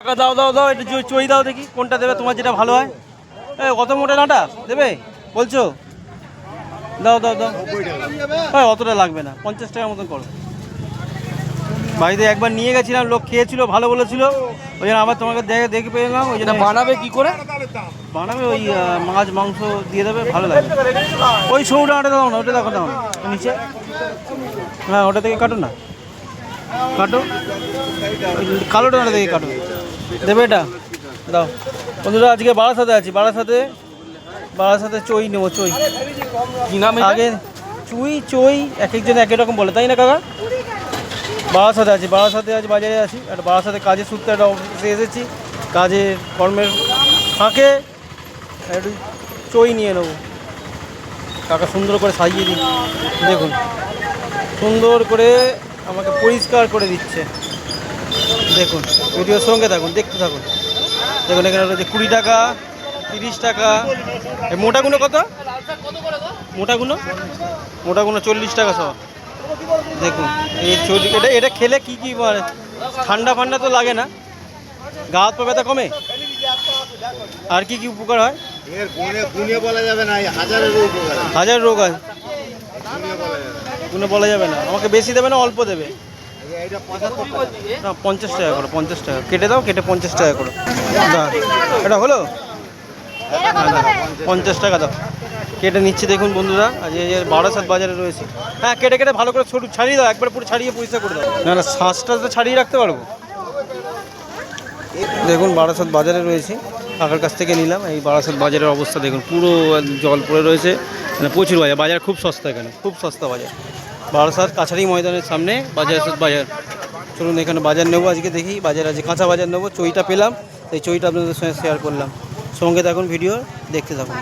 টাকা দাও দাও দাও একটু চই- দাও দেখি কোনটা দেবে তোমার যেটা ভালো হয়। এ কত মোটা নাটা দেবে? বলছো? দাও দাও দাও। হ্যাঁ অতটা লাগবে না পঞ্চাশ টাকার মতন করো। বাড়িতে একবার নিয়ে গেছিলাম লোক খেয়েছিল ভালো বলেছিল। ওই জন্য আবার তোমাকে দেখে দেখে পেলাম ওই জন্য বানাবে কি করে? বানাবে ওই মাছ মাংস দিয়ে দেবে ভালো লাগবে ওই সৌটা ওটা দাও না ওটা দেখো দাও না নিচে। হ্যাঁ ওটা থেকে কাটো না। কাটো। কালোটা থেকে কাটো। দেবে এটা? দাও। বন্ধুরা আজকে বারাসাতে আছি। বারাসাতে বারাসাতে চই নেব চই। নাম এটা? আগে চুই চই এক একজন এক এক রকম বলে তাই না কাকা? বারাসাতে আছি বারাসাতে আজ বাজারে আছি। একটা আর বারাসাতে কাজের সূত্রে একটা অফিসে এসেছি। কাজে কর্মের ফাঁকে একটু চই নিয়ে নেব। কাকা সুন্দর করে সাজিয়ে দিই দেখুন সুন্দর করে আমাকে পরিষ্কার করে দিচ্ছে। দেখুন ভিডিওর সঙ্গে থাকুন দেখতে থাকুন। দেখুন এখানে রয়েছে কুড়ি টাকা তিরিশ টাকা। এই মোটাগুলো কত? মোটাগুলো মোটাগুলো চল্লিশ টাকা সব। দেখুন এই চল্লিশ এটা এটা খেলে কি কি মানে ঠান্ডা ফান্ডা তো লাগে না। গা হাত পা ব্যথা কমে? আর কি কি উপকার হয়? হাজার রোগ হয়। গুণে বলা যাবে না। কোনো বলা যাবে না। আমাকে বেশি দেবে না অল্প দেবে। না পঞ্চাশ টাকা করো পঞ্চাশ টাকা। কেটে দাও কেটে পঞ্চাশ টাকা করো। এটা হলো। পঞ্চাশ টাকা দাও। কেটে নিচ্ছে দেখুন বন্ধুরা আজ এই যে বারাসাত বাজারে রয়েছে। হ্যাঁ কেটে কেটে ভালো করে ছোট ছাড়িয়ে দাও একবার পুরো ছাড়িয়ে পরিষ্কার করে দাও। না না শ্বাসটা তো ছাড়িয়ে রাখতে পারব। দেখুন বারাসাত বাজারে রয়েছে। কাকার কাছ থেকে নিলাম এই বারাসাত বাজারের অবস্থা দেখুন পুরো জল পড়ে রয়েছে। মানে প্রচুর বাজার বাজার খুব সস্তা এখানে খুব সস্তা বাজার। বারাসাত কাছারি ময়দানের সামনে বাজার বাজার। চলুন এখানে বাজার নেব আজকে, দেখি বাজার আছে, কাঁচা বাজার নেব, চইটা পেলাম এই চইটা আপনাদের সঙ্গে শেয়ার করলাম। সঙ্গে থাকুন ভিডিও দেখতে থাকুন।